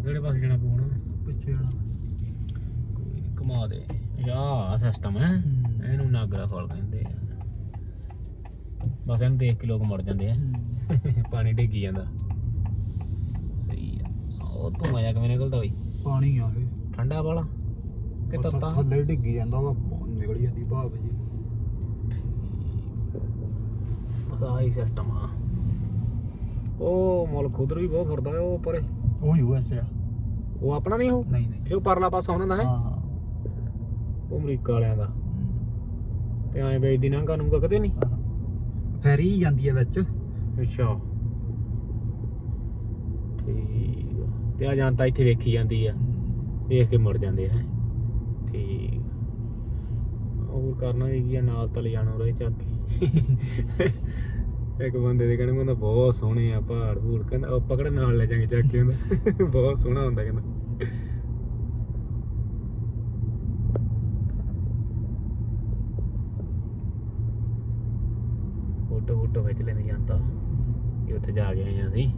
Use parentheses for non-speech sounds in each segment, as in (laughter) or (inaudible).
ਕਿਹੜੇ ਪਾਸੇ ਜਾਣਾ ਪਊ ਹੁਣ ਪਿੱਛੇ ਕੋਈ ਨੀ, ਘੁਮਾ ਦੇ। ਯਾ ਸਿਸਟਮ ਹੈ। ਇਹਨੂੰ ਨਾਗਰਾ ਫਲ ਕਹਿੰਦੇ ਆ। ਬਸ ਇਹਨੂੰ ਦੇਖ ਕੇ ਲੋਕ ਮਰ ਜਾਂਦੇ ਆ। (laughs) ਪਾਣੀ ਡਿੱਗੀ ਜਾਂਦਾ। ਸਹੀ ਆ। ਉਹ ਧੂਆਂ ਜਾ ਕਿਵੇਂ ਨਿਕਲਦਾ ਬਈ? ਪਾਣੀ ਆ ਇਹ। ਠੰਡਾ ਵਾਲਾ? ਕਿ ਉਹ ਤੱਤਾ? ਥੱਲੇ ਡਿੱਗੀ ਜਾਂਦਾ ਵਾ ਨਿਕਲ ਜਾਂਦੀ ਭਾਪ ਜੀ। ਪਤਾ ਹੀ ਸਿਸਟਮ ਆ। ਉਹ ਮੁੱਲ ਖੁਦਰ ਵੀ ਬਹੁਤ ਫਿਰਦਾ ਉਹ ਪਰੇ ਉਹ ਯੂ ਐਸ ਆ। ਉਹ ਆਪਣਾ ਨਹੀਂ ਉਹ? ਨਹੀਂ ਨਹੀਂ। ਜੋ ਪਰਲਾ ਪਾਸਾ ਉਹਨਾਂ ਦਾ ਹੈ? ਹਾਂ ਹਾਂ। ਉਹ ਅਮਰੀਕਾ ਵਾਲਿਆਂ ਦਾ। ਤੇ ਐਂ ਵੇਚਦੀ ਨਾ ਕਾਨੂੰਗਾ ਕਦੇ ਨਹੀਂ? ਹਾਂ। ਫੈਰੀ ਜਾਂਦੀ ਹੈ ਵਿੱਚ। ਅੱਛਾ। ਠੀਕ ਆ। ਤੇ ਆ ਜਾਂਦਾ ਇੱਥੇ ਵੇਖੀ ਜਾਂਦੀ ਆ। ਵੇਖ ਕੇ ਮੁੜ ਜਾਂਦੇ ਹੈ। ਠੀਕ ਆ। ਹੋਰ ਕਰਨਾ ਵੀ ਕੀ ਆ ਨਾਲ ਤਾਂ ਲੈ ਜਾਣਾ ਉਰੇ ਚੱਕ ਕੇ। ਇੱਕ ਬੰਦੇ ਦੇ ਕਹਿੰਦੇ ਕਹਿੰਦਾ ਬਹੁਤ ਸੋਹਣੇ ਆ ਪਹਾੜ ਭੂੜ ਕਹਿੰਦਾ ਉਹ ਪਕੜ ਨਾਲ ਲੈ ਜਾਗੇ ਚੱਕ ਕੇ ਕਹਿੰਦਾ (laughs) ਬਹੁਤ ਸੋਹਣਾ ਹੁੰਦਾ ਕਹਿੰਦਾ। ਫੋਟੋ ਫੋਟੋ ਖਿੱਚ ਲੈਣੇ ਜਾਂਦਾ ਇਹ ਉੱਥੇ ਜਾ ਕੇ ਆਏ ਅਸੀਂ।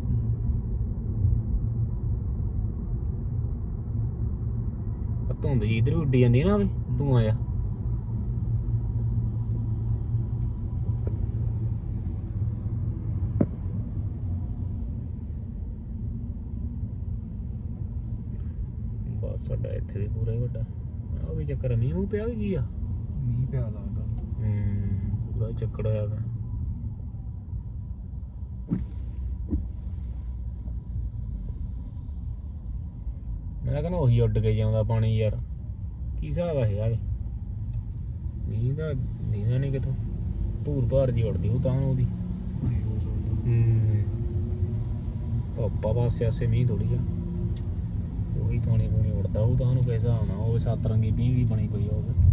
ਆ ਧੁੰਦ ਜੀ ਇਧਰ ਉੱਡੀ ਜਾਂਦੀ ਹੈ ਨਾ ਵੀ, ਤੂੰ ਆਇਆ ਬਸ ਸਾਡਾ ਇੱਥੇ ਵੀ ਪੂਰਾ ਹੀ ਵੱਡਾ। ਆ ਵੀ ਚੱਕਰ ਆ, ਮੀਂਹ ਮੂੰਹ ਪਿਆ ਕੀ ਆ? ਮੀਂਹ ਪਿਆ ਲੱਗਦਾ। ਹੂੰ ਪੂਰਾ ਚੱਕੜ ਹੋਇਆ ਵਾ ਮੈਂ ਕਹਿੰਦਾ ਉਹੀ ਉੱਡ ਕੇ ਜਾਂਦਾ ਪਾਣੀ ਯਾਰ। ਕੀ ਹਿਸਾਬ ਆ ਇਹ ਆਵੇ ਨਹੀਂ ਦਾ ਨੀਂਦਾ ਨਹੀਂ ਕਿਥੋਂ ਧੂਰ ਭਾਰ ਜੀ ਉੱਡਦੀ ਉਹ ਤਾਂ ਉਹਦੀ। ਹੋ। ਧੁੱਪਾ ਪਾਸੇ ਆਸੇ ਮੀਂਹ ਥੋੜੀ ਆ। ਉਹੀ ਪਾਣੀ ਪੂਣੀ ਉੜਦਾ ਉਹ ਤਾਂ ਉਹਨੂੰ ਕਿਸੇ ਹਿਸਾਬ ਨਾਲ, ਉਹ ਸੱਤ ਰੰਗੀ 20 ਵੀ ਬਣੀ ਪਈ ਆ ਉਹ